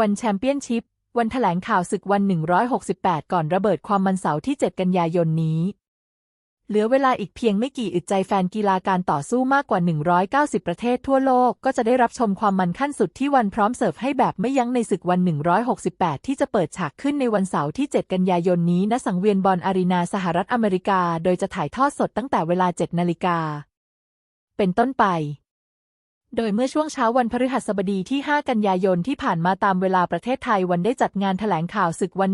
วันแชมเปี้ยนชิพ วันแถลงข่าวศึกวัน 168 ก่อนระเบิดความมันเสาร์ที่ 7 กันยายนนี้ เหลือเวลาอีกเพียงไม่กี่อึดใจแฟนกีฬาการต่อสู้มากกว่า 190 ประเทศทั่วโลก ก็จะได้รับชมความมันขั้นสุดที่วันพร้อมเสิร์ฟให้แบบไม่ยั้งในศึกวัน 168 ที่จะเปิดฉากขึ้นในวันเสาร์ที่ 7 กันยายนนี้ณสังเวียนบอลอารีนาสหรัฐอเมริกา โดยจะถ่ายทอดสดตั้งแต่เวลา 7 นาฬิกาเป็นต้นไป โดยเมื่อช่วงเช้าวันพฤหัสบดีที่ 5 กันยายนที่ผ่านมาตามเวลาประเทศไทยวันได้จัดงานแถลงข่าวศึกวัน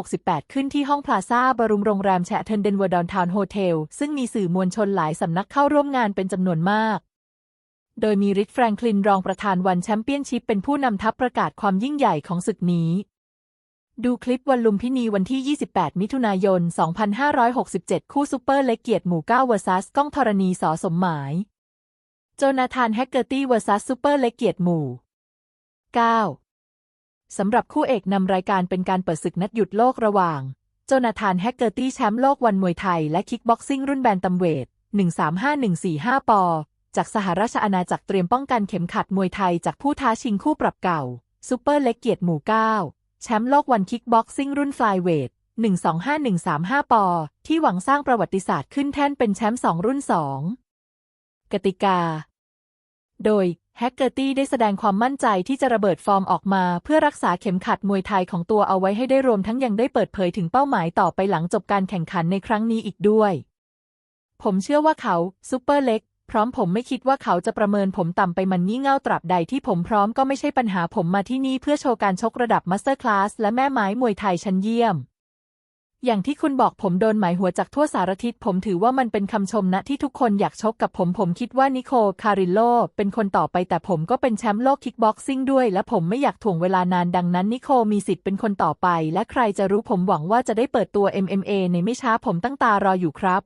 168 ขึ้นที่ห้องพลาซ่าบรุมโรงแรมแชะเทนเดนเวอร์ดอนทาวน์โฮเทล ซึ่งมีสื่อมวลชนหลายสำนักเข้าร่วมงานเป็นจำนวนมากโดยมีริกแฟรงคลินรองประธานวันแชมเปี้ยนชิพเป็นผู้นำทัพประกาศความยิ่งใหญ่ของศึกนี้ ดูคลิปวันลุมพินีวันที่ 28 มิถุนายน 2567 คู่ซูเปอร์เล็กเกียรติหมู่9เวอร์ซัสก้องธรณีสอสมหมาย โจนาธานแฮกเกอร์ตี้เวอร์ซัสซูเปอร์เลกเกียรติหมู่ 9 สำหรับคู่เอกนำรายการเป็นการเปิดศึกนัดหยุดโลกระหว่าง โจนาธานแฮกเกอร์ตี้แชมป์โลกวันมวยไทยและคิกบ็อกซิ่งรุ่นแบนตัมเวท 135145 ปอ จากสหราชอาณาจักรเตรียมป้องกันเข็มขัดมวยไทยจากผู้ท้าชิงคู่ปรับเก่าซูเปอร์เลกเกียรติหมู่ 9 แชมป์โลกวันคิกบ็อกซิ่งรุ่นฟลายเวท 125135 ปอ ที่หวังสร้างประวัติศาสตร์ขึ้นแท่นเป็นแชมป์สองรุ่นสองกติกา โดยแฮกเกอร์ตี้ได้แสดงความมั่นใจที่จะระเบิดฟอร์มออกมา เพื่อรักษาเข็มขัดมวยไทยของตัวเอาไว้ให้ได้รวมทั้งยังได้เปิดเผยถึงเป้าหมายต่อไปหลังจบการแข่งขันในครั้งนี้อีกด้วย ผมเชื่อว่าเขาซูเปอร์เล็กพร้อมผมไม่คิดว่าเขาจะประเมินผมต่ำไปมันงี่เง่าตราบใดที่ผมพร้อมก็ไม่ใช่ปัญหาผมมาที่นี่เพื่อโชว์การชกระดับมาสเตอร์คลาสและแม่ไม้มวยไทยชั้นเยี่ยม อย่างที่คุณบอกผมโดนหมายหัวจากทั่วสารทิศผมถือว่ามันเป็นคำชมนะที่ทุกคนอยากชกกับผมผมคิดว่านิโคคาริโลเป็นคนต่อไปแต่ผมก็เป็นแชมป์โลกคิกบ็อกซิ่งด้วย และผมไม่อยากถ่วงเวลานานดังนั้นนิโคมีสิทธิ์เป็นคนต่อไป และใครจะรู้ผมหวังว่าจะได้เปิดตัว MMA ในไม่ช้าผมตั้งตารออยู่ครับ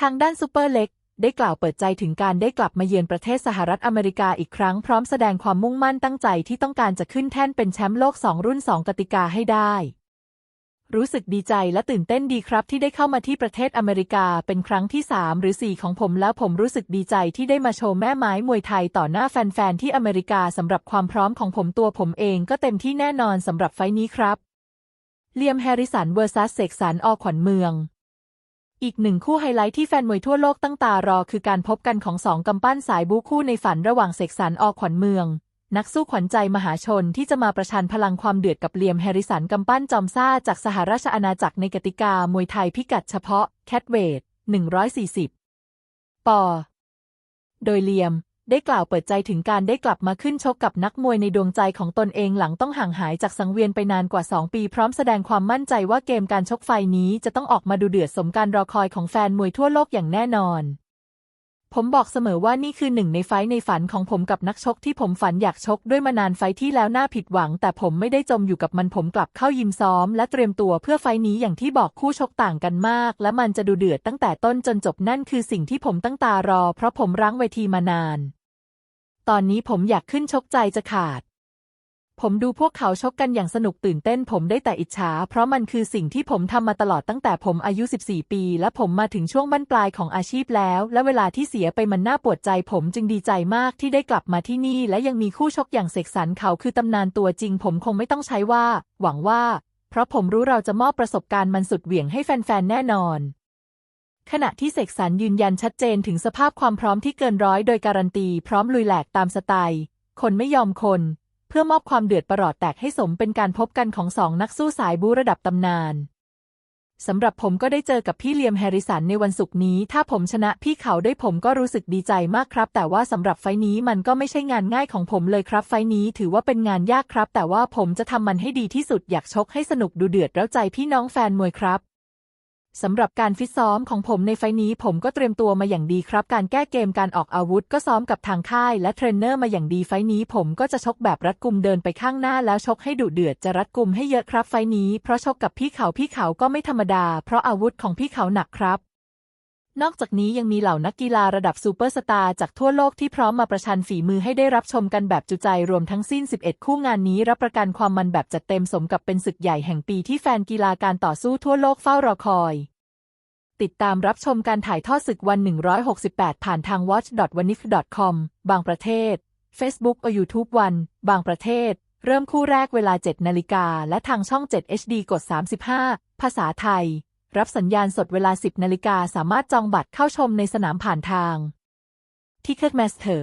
ทางด้านซูเปอร์เล็กได้กล่าวเปิดใจถึงการได้กลับมาเยือนประเทศสหรัฐอเมริกาอีกครั้งพร้อมแสดงความมุ่งมั่นตั้งใจที่ต้องการจะขึ้นแท่นเป็นแชมป์โลก 2 รุ่น 2 กติกาให้ได้ รู้สึกดีใจและตื่นเต้นดีครับที่ได้เข้ามาที่ประเทศอเมริกาเป็นครั้งที่ 3 หรือ 4 ของผมแล้วผมรู้สึกดีใจที่ได้มาโชว์แม่ไม้มวยไทยต่อหน้าแฟน ๆ ที่อเมริกาสำหรับความพร้อมของผมตัวผมเองก็เต็มที่แน่นอนสำหรับไฟล์นี้ครับเลียมแฮริสันเวอร์ซัสเสกสรรอขวัญเมืองอีกหนึ่งคู่ไฮไลท์ที่แฟนมวยทั่วโลกตั้งตารอคือการพบกันของสองกำปั้นสายบู๊คู่ในฝันระหว่างเสกสรรอขวัญเมือง นักสู้ขวัญใจมหาชนที่จะมาประชันพลังความเดือดกับเลียมแฮริสันกำปั้นจอมซ่าจากสหราชอาณาจักรในกติกามวยไทยพิกัดเฉพาะ แคทเวท140 ปอ โดยเลียมได้กล่าวเปิดใจถึงการได้กลับมาขึ้นชกกับนักมวยในดวงใจของตนเองหลังต้องห่างหายจากสังเวียนไปนานกว่า 2 ปีพร้อมแสดงความมั่นใจว่าเกมการชกไฟนี้จะต้องออกมาดูเดือดสมการรอคอยของแฟนมวยทั่วโลกอย่างแน่นอน ผมบอกเสมอว่านี่คือหนึ่งในไฟในฝันของผมกับนักชกที่ผมฝันอยากชกด้วยมานานไฟที่แล้วน่าผิดหวัง แต่ผมไม่ได้จมอยู่กับมันผมกลับเข้ายิมซ้อม และเตรียมตัวเพื่อไฟนี้อย่างที่บอกคู่ชกต่างกันมาก และมันจะดูเดือดตั้งแต่ต้นจนจบนั่นคือสิ่งที่ผมตั้งตารอ เพราะผมรั้งเวทีมานาน ตอนนี้ผมอยากขึ้นชกใจจะขาด ผมดูพวกเขาชกกันอย่างสนุกตื่นเต้นผมได้แต่อิจฉา เพราะมันคือสิ่งที่ผมทำมาตลอดตั้งแต่ผมอายุ 14 ปี และผมมาถึงช่วงบั้นปลายของอาชีพแล้ว และเวลาที่เสียไปมันน่าปวดใจ ผมจึงดีใจมากที่ได้กลับมาที่นี่ และยังมีคู่ชกอย่างเสกสรรเขาคือตำนานตัวจริง ผมคงไม่ต้องใช้ว่า หวังว่า เพราะผมรู้เราจะมอบประสบการณ์มันสุดเหวี่ยงให้แฟนๆแน่นอนขณะที่เสกสรรยืนยันชัดเจนถึงสภาพความพร้อมที่เกินร้อยโดยการันตี พร้อมลุยแหลกตามสไตล์ คนไม่ยอมคน เพื่อมอบความเดือดประหลอดแตกให้สมเป็นการพบกันของสองนักสู้สายบูระดับตำนานสำหรับผมก็ได้เจอกับพี่เลียมแฮริสันในวันศุกร์นี้ ถ้าผมชนะพี่เขาได้ผมก็รู้สึกดีใจมากครับ แต่ว่าสำหรับไฟล์นี้มันก็ไม่ใช่งานง่ายของผมเลยครับ ไฟล์นี้ถือว่าเป็นงานยากครับ แต่ว่าผมจะทำมันให้ดีที่สุดอยากชกให้สนุกดูเดือดแล้วใจพี่น้องแฟนมวยครับ สำหรับการฟิตซ้อมของผมในไฟนี้ผมก็เตรียมตัวมาอย่างดีครับ การแก้เกมการออกอาวุธก็ซ้อมกับทางค่าย และเทรนเนอร์มาอย่างดีไฟนี้ ผมก็จะชกแบบรัดกุมเดินไปข้างหน้าแล้วชกให้ดุเดือดจะรัดกุมให้เยอะครับไฟนี้ เพราะชกกับพี่เขาพี่เขาก็ไม่ธรรมดา เพราะอาวุธของพี่เขาหนักครับ นอกจากนี้ยังมีเหล่านักกีฬาระดับซูเปอร์สตาร์จากทั่วโลกที่พร้อมมาประชันฝีมือให้ได้รับชมกันแบบจุใจรวมทั้งสิ้น 11 คู่งานนี้รับประกันความมันแบบจัดเต็มสมกับเป็นศึกใหญ่แห่งปีที่แฟนกีฬาการต่อสู้ทั่วโลกเฝ้ารอคอย ติดตามรับชมการถ่ายทอดศึกวัน 168 ผ่านทาง watch.wanif.com บางประเทศ Facebook or YouTube วัน บางประเทศ เริ่มคู่แรกเวลา 7 นาฬิกาและทางช่อง 7 HD กด 35 ภาษาไทย รับสัญญาณสดเวลา 10 นาฬิกาสามารถจองบัตรเข้าชมในสนามผ่านทาง Ticketmaster